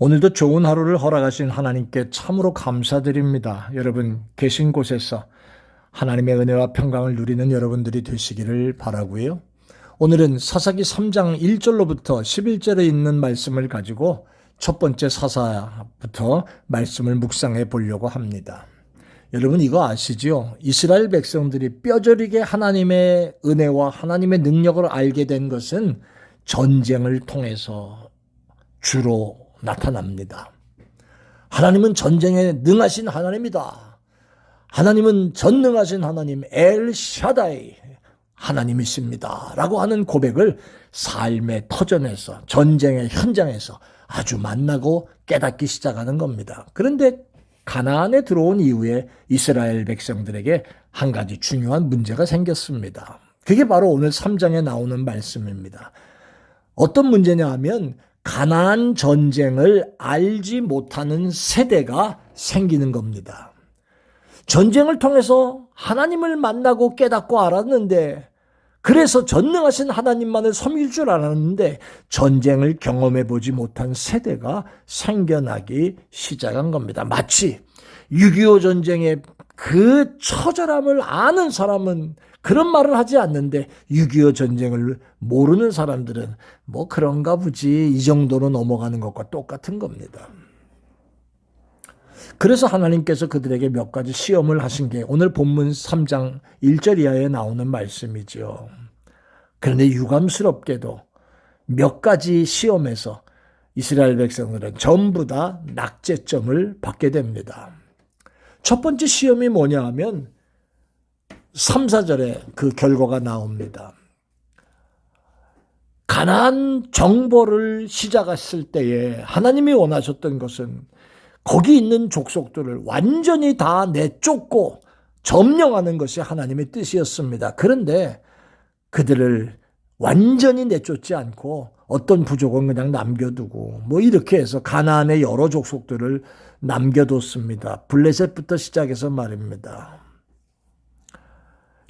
오늘도 좋은 하루를 허락하신 하나님께 참으로 감사드립니다. 여러분 계신 곳에서 하나님의 은혜와 평강을 누리는 여러분들이 되시기를 바라고요. 오늘은 사사기 3장 1절로부터 11절에 있는 말씀을 가지고 첫 번째 사사부터 말씀을 묵상해 보려고 합니다. 여러분 이거 아시죠? 이스라엘 백성들이 뼈저리게 하나님의 은혜와 하나님의 능력을 알게 된 것은 전쟁을 통해서 주로 나타납니다. 하나님은 전쟁에 능하신 하나님이다. 하나님은 전능하신 하나님 엘 샤다이 하나님이십니다. 라고 하는 고백을 삶의 터전에서 전쟁의 현장에서 아주 만나고 깨닫기 시작하는 겁니다. 그런데 가나안에 들어온 이후에 이스라엘 백성들에게 한 가지 중요한 문제가 생겼습니다. 그게 바로 오늘 3장에 나오는 말씀입니다. 어떤 문제냐 하면 가나안 전쟁을 알지 못하는 세대가 생기는 겁니다. 전쟁을 통해서 하나님을 만나고 깨닫고 알았는데 그래서 전능하신 하나님만을 섬길 줄 알았는데 전쟁을 경험해 보지 못한 세대가 생겨나기 시작한 겁니다. 마치 6.25 전쟁의 그 처절함을 아는 사람은 그런 말을 하지 않는데 6.25 전쟁을 모르는 사람들은 뭐 그런가 보지 이 정도로 넘어가는 것과 똑같은 겁니다. 그래서 하나님께서 그들에게 몇 가지 시험을 하신 게 오늘 본문 3장 1절 이하에 나오는 말씀이죠. 그런데 유감스럽게도 몇 가지 시험에서 이스라엘 백성들은 전부 다 낙제점을 받게 됩니다. 첫 번째 시험이 뭐냐 하면 3, 4절에 그 결과가 나옵니다. 가나안 정보를 시작했을 때에 하나님이 원하셨던 것은 거기 있는 족속들을 완전히 다 내쫓고 점령하는 것이 하나님의 뜻이었습니다. 그런데 그들을 완전히 내쫓지 않고 어떤 부족은 그냥 남겨두고 뭐 이렇게 해서 가나안의 여러 족속들을 남겨뒀습니다. 블레셋부터 시작해서 말입니다.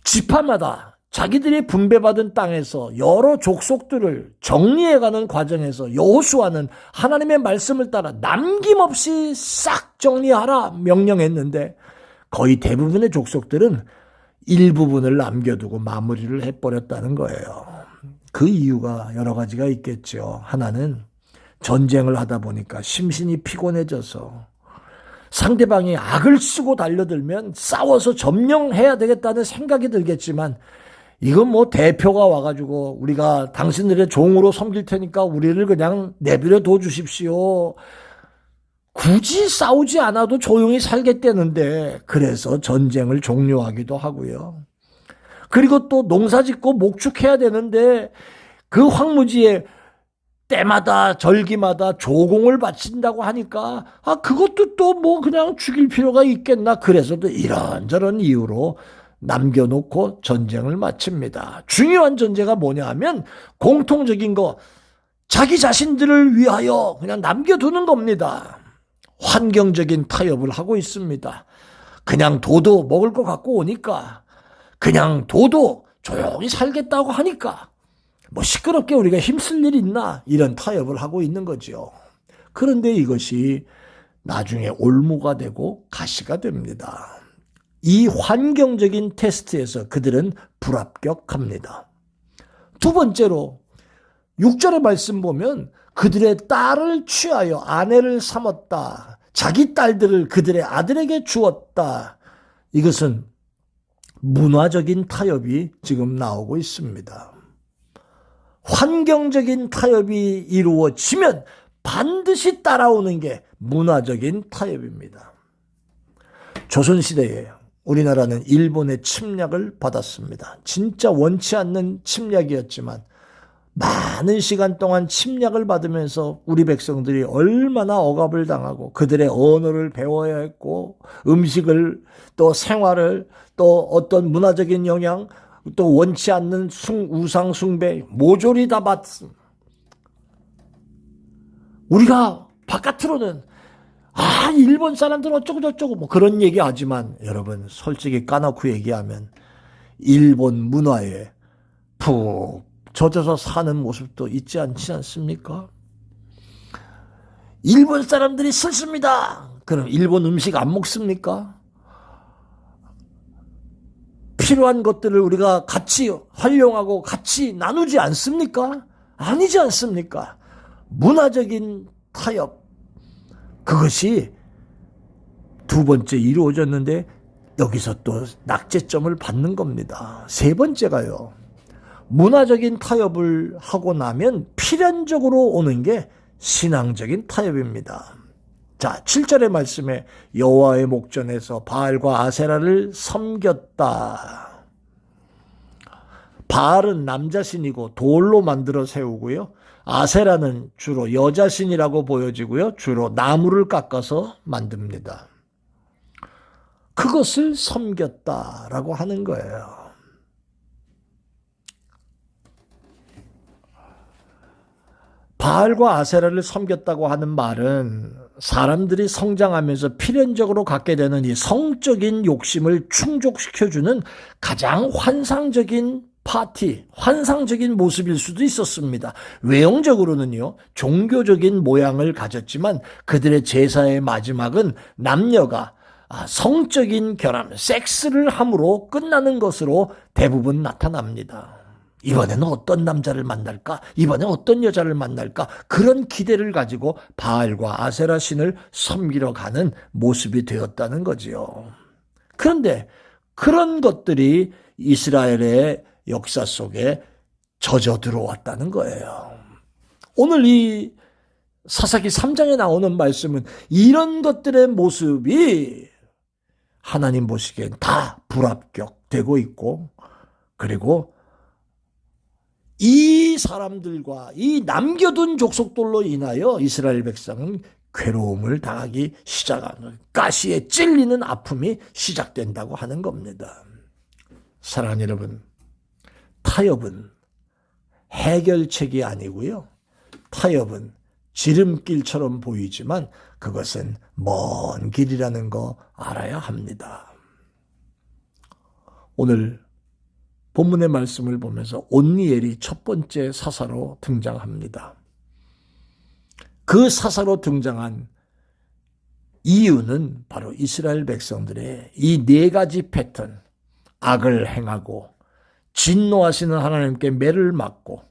지파마다 자기들이 분배받은 땅에서 여러 족속들을 정리해가는 과정에서 여호수아는 하나님의 말씀을 따라 남김없이 싹 정리하라 명령했는데 거의 대부분의 족속들은 일부분을 남겨두고 마무리를 해버렸다는 거예요. 그 이유가 여러 가지가 있겠죠. 하나는 전쟁을 하다 보니까 심신이 피곤해져서 상대방이 악을 쓰고 달려들면 싸워서 점령해야 되겠다는 생각이 들겠지만 이건 뭐 대표가 와가지고 우리가 당신들의 종으로 섬길 테니까 우리를 그냥 내버려 둬 주십시오. 굳이 싸우지 않아도 조용히 살겠다는데 그래서 전쟁을 종료하기도 하고요. 그리고 또 농사 짓고 목축해야 되는데 그 황무지에 때마다 절기마다 조공을 바친다고 하니까 아 그것도 또 뭐 그냥 죽일 필요가 있겠나 그래서 또 이런저런 이유로 남겨놓고 전쟁을 마칩니다. 중요한 전제가 뭐냐 하면 공통적인 거 자기 자신들을 위하여 그냥 남겨두는 겁니다. 환경적인 타협을 하고 있습니다. 그냥 도도 먹을 거 갖고 오니까 그냥 도도 조용히 살겠다고 하니까 뭐 시끄럽게 우리가 힘쓸 일 있나 이런 타협을 하고 있는 거죠. 그런데 이것이 나중에 올무가 되고 가시가 됩니다. 이 환경적인 테스트에서 그들은 불합격합니다. 두 번째로 6절의 말씀 보면 그들의 딸을 취하여 아내를 삼았다. 자기 딸들을 그들의 아들에게 주었다. 이것은 문화적인 타협이 지금 나오고 있습니다. 환경적인 타협이 이루어지면 반드시 따라오는 게 문화적인 타협입니다. 조선시대에 우리나라는 일본의 침략을 받았습니다. 진짜 원치 않는 침략이었지만 많은 시간 동안 침략을 받으면서 우리 백성들이 얼마나 억압을 당하고 그들의 언어를 배워야 했고 음식을 또 생활을 또 어떤 문화적인 영향 또 원치 않는 숭, 우상 숭배 모조리 다 받습니다. 우리가 바깥으로는 아 일본 사람들 어쩌고 저쩌고 뭐 그런 얘기 하지만 여러분 솔직히 까놓고 얘기하면 일본 문화에 푹 젖어서 사는 모습도 있지 않지 않습니까? 일본 사람들이 싫습니다. 그럼 일본 음식 안 먹습니까? 필요한 것들을 우리가 같이 활용하고 같이 나누지 않습니까? 아니지 않습니까? 문화적인 타협. 그것이 두 번째 이루어졌는데 여기서 또 낙제점을 받는 겁니다. 세 번째가요. 문화적인 타협을 하고 나면 필연적으로 오는 게 신앙적인 타협입니다. 자, 7절의 말씀에 여호와의 목전에서 바알과 아세라를 섬겼다. 바알은 남자 신이고 돌로 만들어 세우고요. 아세라는 주로 여자 신이라고 보여지고요. 주로 나무를 깎아서 만듭니다. 그것을 섬겼다라고 하는 거예요. 바알과 아세라를 섬겼다고 하는 말은 사람들이 성장하면서 필연적으로 갖게 되는 이 성적인 욕심을 충족시켜주는 가장 환상적인 파티, 환상적인 모습일 수도 있었습니다. 외형적으로는요, 종교적인 모양을 가졌지만 그들의 제사의 마지막은 남녀가 아, 성적인 결함, 섹스를 함으로 끝나는 것으로 대부분 나타납니다. 이번에는 어떤 남자를 만날까? 이번에 어떤 여자를 만날까? 그런 기대를 가지고 바알과 아세라 신을 섬기러 가는 모습이 되었다는 거지요. 그런데 그런 것들이 이스라엘의 역사 속에 젖어 들어왔다는 거예요. 오늘 이 사사기 3장에 나오는 말씀은 이런 것들의 모습이 하나님 보시기엔 다 불합격되고 있고 그리고 이 사람들과 이 남겨둔 족속들로 인하여 이스라엘 백성은 괴로움을 당하기 시작하는 가시에 찔리는 아픔이 시작된다고 하는 겁니다. 사랑하는 여러분, 타협은 해결책이 아니고요. 타협은 지름길처럼 보이지만 그것은 먼 길이라는 거 알아야 합니다. 오늘 본문의 말씀을 보면서 온니엘이 첫 번째 사사로 등장합니다. 그 사사로 등장한 이유는 바로 이스라엘 백성들의 이 네 가지 패턴, 악을 행하고 진노하시는 하나님께 매를 맞고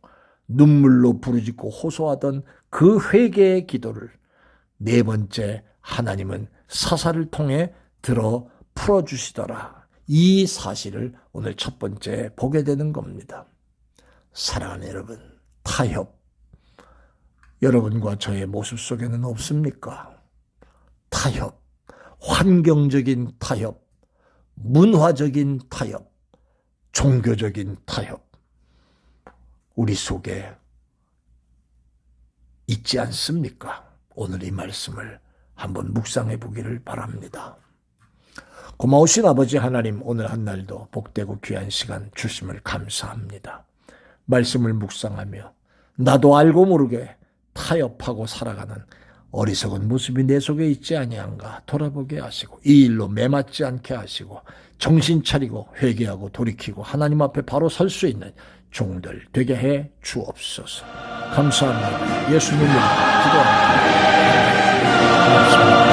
눈물로 부르짖고 호소하던 그 회개의 기도를 네 번째 하나님은 사사를 통해 들어 풀어주시더라. 이 사실을 오늘 첫 번째 보게 되는 겁니다. 사랑하는 여러분, 타협. 여러분과 저의 모습 속에는 없습니까? 타협, 환경적인 타협, 문화적인 타협, 종교적인 타협. 우리 속에 있지 않습니까? 오늘 이 말씀을 한번 묵상해 보기를 바랍니다. 고마우신 아버지 하나님 오늘 한날도 복되고 귀한 시간 주심을 감사합니다. 말씀을 묵상하며 나도 알고 모르게 타협하고 살아가는 어리석은 모습이 내 속에 있지 아니한가 돌아보게 하시고 이 일로 매맞지 않게 하시고 정신 차리고 회개하고 돌이키고 하나님 앞에 바로 설 수 있는 종들 되게 해 주옵소서. 감사합니다. 예수님으로 기도합니다. 고맙습니다.